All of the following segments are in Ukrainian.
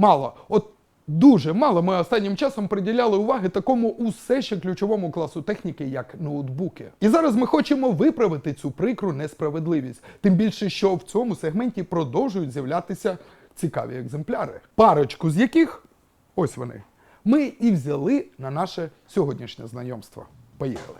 Мало. От дуже мало ми останнім часом приділяли уваги такому усе ще ключовому класу техніки, як ноутбуки. І зараз ми хочемо виправити цю прикру несправедливість. Тим більше, що в цьому сегменті продовжують з'являтися цікаві екземпляри. Парочку з яких ось вони. Ми і взяли на наше сьогоднішнє знайомство. Поїхали.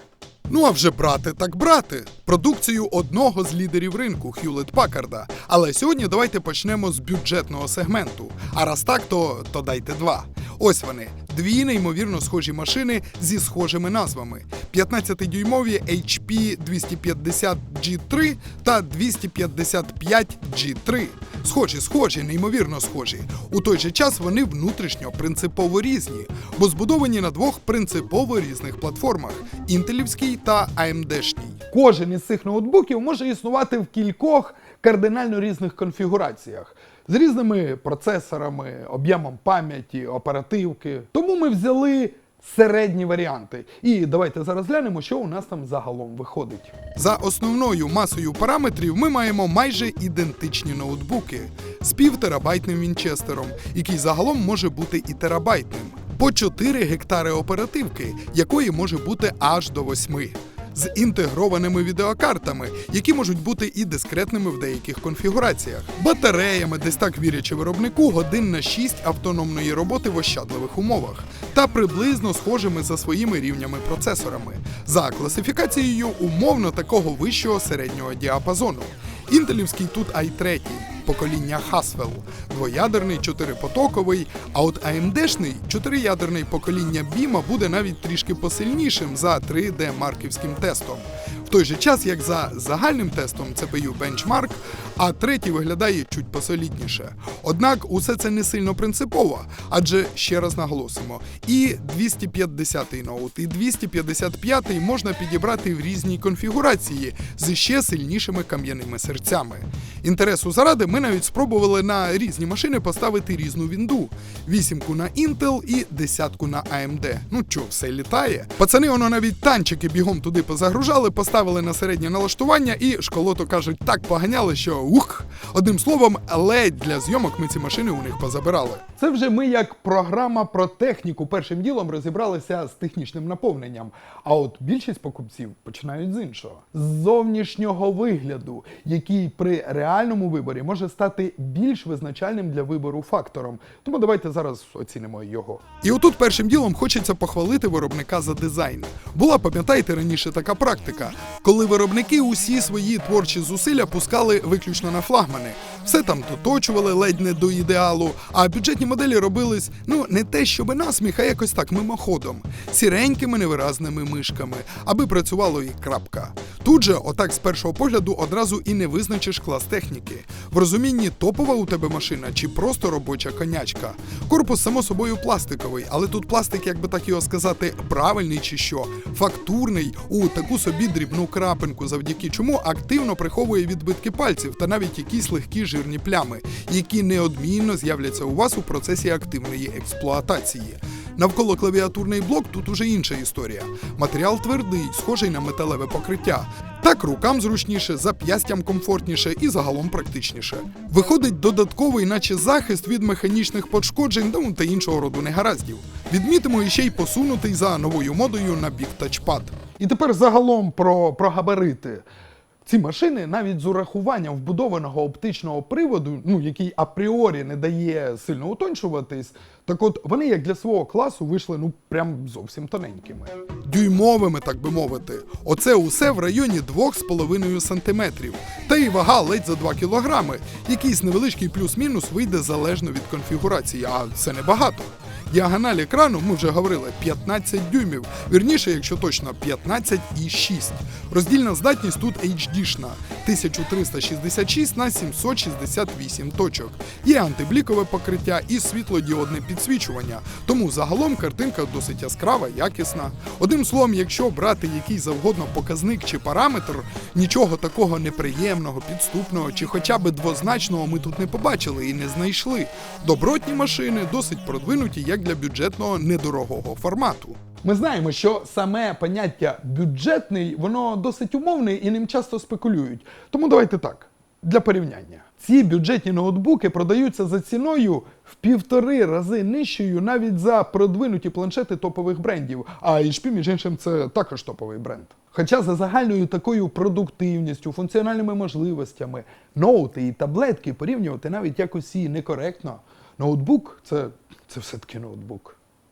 Ну а вже брати так брати. Продукцію одного з лідерів ринку Хюлет Пакарда. Але сьогодні давайте почнемо з бюджетного сегменту. А раз так, то, то дайте два. Ось вони. Дві неймовірно схожі машини зі схожими назвами: 15-дюймові HP 250 G3 та 255 G3. Схожі, схожі, неймовірно схожі. У той же час вони внутрішньо принципово різні, бо збудовані на двох принципово різних платформах інтелівській та AMD-шній. Кожен із цих ноутбуків може існувати в кількох кардинально різних конфігураціях з різними процесорами, об'ємом пам'яті, оперативки. Тому ми взяли середні варіанти. І давайте зараз глянемо, що у нас там загалом виходить. За основною масою параметрів ми маємо майже ідентичні ноутбуки з півтерабайтним вінчестером, який загалом може бути і терабайтним, по 4 гектари оперативки, якої може бути аж до 8. З інтегрованими відеокартами, які можуть бути і дискретними в деяких конфігураціях, батареями, десь так вірячи виробнику, годин на 6 автономної роботи в ощадливих умовах, та приблизно схожими за своїми рівнями процесорами, за класифікацією умовно такого вищого середнього діапазону. Інтелівський тут i3, покоління Haswell, двоядерний чотирипотоковий, а от AMD-шний чотириядерний покоління Біма буде навіть трішки посильнішим за 3D марківським тестом. Той же час, як за загальним тестом CPU Benchmark, а третій виглядає чуть посолідніше. Однак усе це не сильно принципово, адже ще раз наголосимо, і 250-й ноут, і 255-й можна підібрати в різній конфігурації з ще сильнішими кам'яними серцями. Інтересу заради ми навіть спробували на різні машини поставити різну вінду: вісімку на Intel і десятку на AMD. Ну чо, все літає. Пацани, воно навіть танчики бігом туди позагружали, поставили на середнє налаштування і школото кажуть, так поганяли, що ух. Одним словом, ледь для зйомок ми ці машини у них позабирали. Це вже ми, як програма про техніку, першим ділом розібралися з технічним наповненням. А от більшість покупців починають з іншого: з зовнішнього вигляду, який при реальному виборі може стати більш визначальним для вибору фактором. Тому давайте зараз оцінимо його. І отут першим ділом хочеться похвалити виробника за дизайн. Була, пам'ятаєте, раніше така практика, коли виробники усі свої творчі зусилля пускали виключно на флагмани. Все там доточували ледь не до ідеалу, а бюджетні моделі робились ну не те, щоби насміх, а якось так мимоходом, сіренькими невиразними мишками, аби працювало і крапка. Тут же, отак з першого погляду, одразу і не визначиш клас техніки. В розумінні топова у тебе машина чи просто робоча конячка. Корпус, само собою, пластиковий, але тут пластик, як би так його сказати, правильний чи що, фактурний у таку собі дрібну крапинку, завдяки чому активно приховує відбитки пальців та навіть якісь легкі жирні плями, які неодмінно з'являться у вас у процесі активної експлуатації. Навколо клавіатурний блок тут уже інша історія. Матеріал твердий, схожий на металеве покриття. Так рукам зручніше, зап'ястям комфортніше і загалом практичніше. Виходить додатковий, наче захист від механічних пошкоджень та іншого роду негараздів. Відмітимо іще й посунутий за новою модою на бік тачпад. І тепер загалом про, про габарити. Ці машини навіть з урахуванням вбудованого оптичного приводу, ну який апріорі не дає сильно утончуватись, так от вони як для свого класу вийшли ну прям зовсім тоненькими. Дюймовими, так би мовити. Оце усе в районі 2,5 сантиметрів. Та й вага ледь за 2 кілограми. Якийсь невеличкий плюс-мінус вийде залежно від конфігурації, а це небагато. Діагональ екрану, ми вже говорили, 15 дюймів. Вірніше, якщо точно, 15,6. Роздільна здатність тут HD-шна 1366 на 768 точок. Є антиблікове покриття і світлодіодне підсвічування. Тому загалом картинка досить яскрава, якісна. Одним словом, якщо брати який завгодно показник чи параметр, нічого такого неприємного, підступного чи хоча б двозначного ми тут не побачили і не знайшли. Добротні машини досить продвинуті як для бюджетного недорогого формату. Ми знаємо, що саме поняття бюджетний, воно досить умовне і ним часто спекулюють. Тому давайте так. Для порівняння, ці бюджетні ноутбуки продаються за ціною в півтори рази нижчою навіть за продвинуті планшети топових брендів. А HP, між іншим, це також топовий бренд. Хоча за загальною такою продуктивністю, функціональними можливостями, ноути і таблетки порівнювати навіть якось і некоректно. Ноутбук це, це все-таки ноутбук.